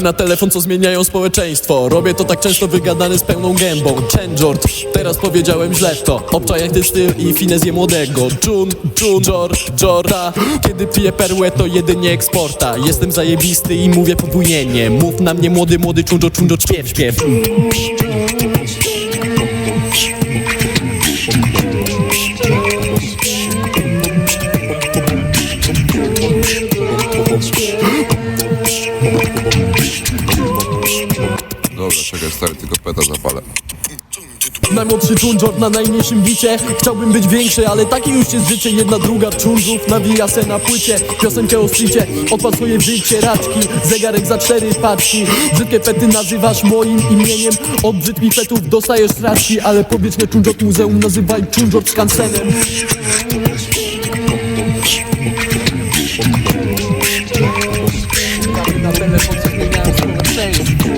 Na telefon, co zmieniają społeczeństwo. Robię to tak często wygadany z pełną gębą. Changeord, teraz powiedziałem źle to. Obczaj jak ty styl i finezję młodego. Jun, Jun, Jor, Jora Kiedy piję perłę to jedynie eksporta. Jestem zajebisty i mówię podwójnie. Mów na mnie młody, młody czunjo, czunjo, śpiew, śpiew Dobra, czekaj stary, tylko peta zapalę. Najmłodszy czunżor na najmniejszym bicie. Chciałbym być większy, ale taki już jest życie. Jedna druga czunżów nawija se na płycie. Piosenkę o streetie, odpasuje życie. Raczki Zegarek za cztery paczki. Brzydkie pety nazywasz moim imieniem. Od brzydkich petów dostajesz raczki Ale powietrzne czunżor muzeum nazywaj czunżor skansenem Na telefon zmieniałem